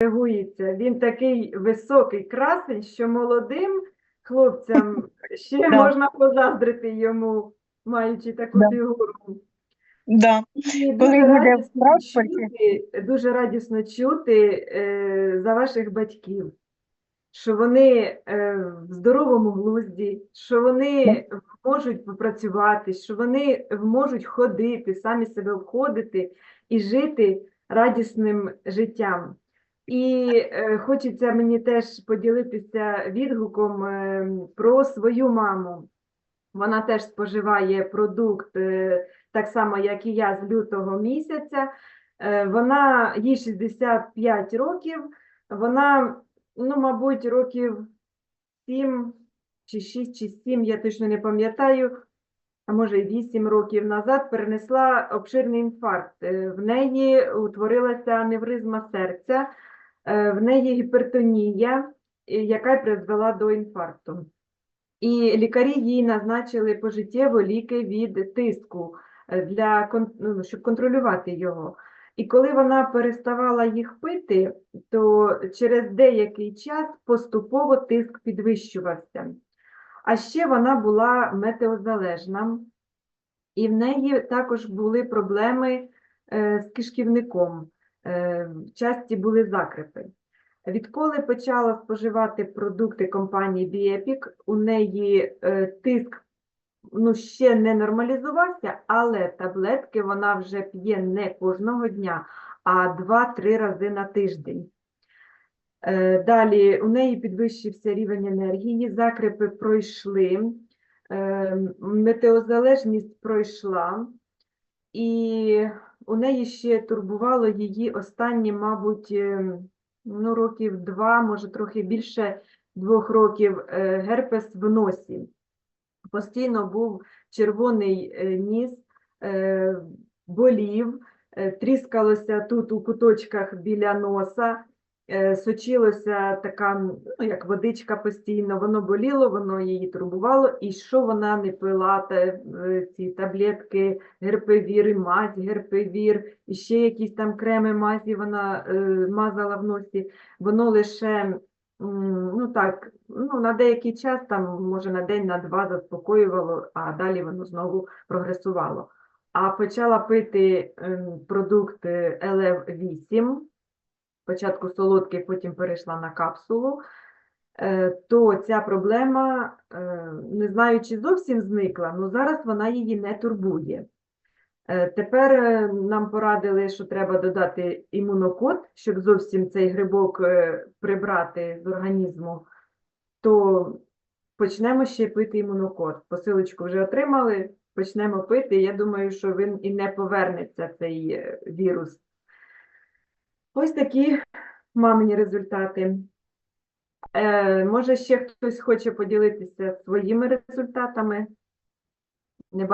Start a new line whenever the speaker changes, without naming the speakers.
реагується. Він такий високий красень, що молодим хлопцям ще можна позаздрити йому, маючи таку
Да.
фігуру.
Да.
І дуже радісно чути, дуже радісно чути е, за ваших батьків, що вони е, в здоровому глузді, що вони можуть попрацювати, що вони можуть ходити, самі себе обходити і жити радісним життям. І е, хочеться мені теж поділитися відгуком е, про свою маму. Вона теж споживає продукт е, так само, як і я з лютого місяця. Е, Вона їй 65 років. Вона, ну, мабуть, років 7 чи 6 чи 7, я точно не пам'ятаю, а може і 8 років назад перенесла обширний інфаркт. Е, В неї утворилася аневризма серця, в неї гіпертонія, е, яка призвела до інфаркту. І лікарі їй назначили пожиттєво ліки від тиску, е, для, ну, щоб контролювати його. І коли вона переставала їх пити, то через деякий час поступово тиск підвищувався. А ще вона була метеозалежна, і в неї також були проблеми е, з кишківником, е, часті були закрепи. Відколи почала споживати продукти компанії Біепік, у неї е, тиск ну, ще не нормалізувався, але таблетки вона вже п'є не кожного дня, а 2-3 рази на тиждень. Е, Далі у неї підвищився рівень енергії, закрепи пройшли, е, метеозалежність пройшла, і у неї ще турбувало її останні, мабуть, е, ну, років два, може трохи більше двох років, е, герпес в носі. Постійно був червоний е, ніс, е, болів, тріскалося тут у куточках біля носа, сочилося така, ну, як водичка постійно, воно боліло, воно її турбувало, і що вона не пила, та, е, ці таблетки, герпевір, мазь, герпевір, і ще якісь там креми, мазі вона е, мазала в носі, воно лише Ну так, ну на деякий час, там, може на день, на два заспокоювало, а далі воно знову прогресувало. А почала пити ем, продукт е, ЛФ8, спочатку солодкий, потім перейшла на капсулу, е, то ця проблема, е, не знаю, чи зовсім зникла, але зараз вона її не турбує. Е, Тепер нам порадили, що треба додати імунокод, щоб зовсім цей грибок прибрати з організму, то почнемо ще пити імунокод. Посилочку вже отримали, почнемо пити. Я думаю, що він і не повернеться, цей вірус. Ось такі мамині результати. Е, Може, ще хтось хоче поділитися своїми результатами? Не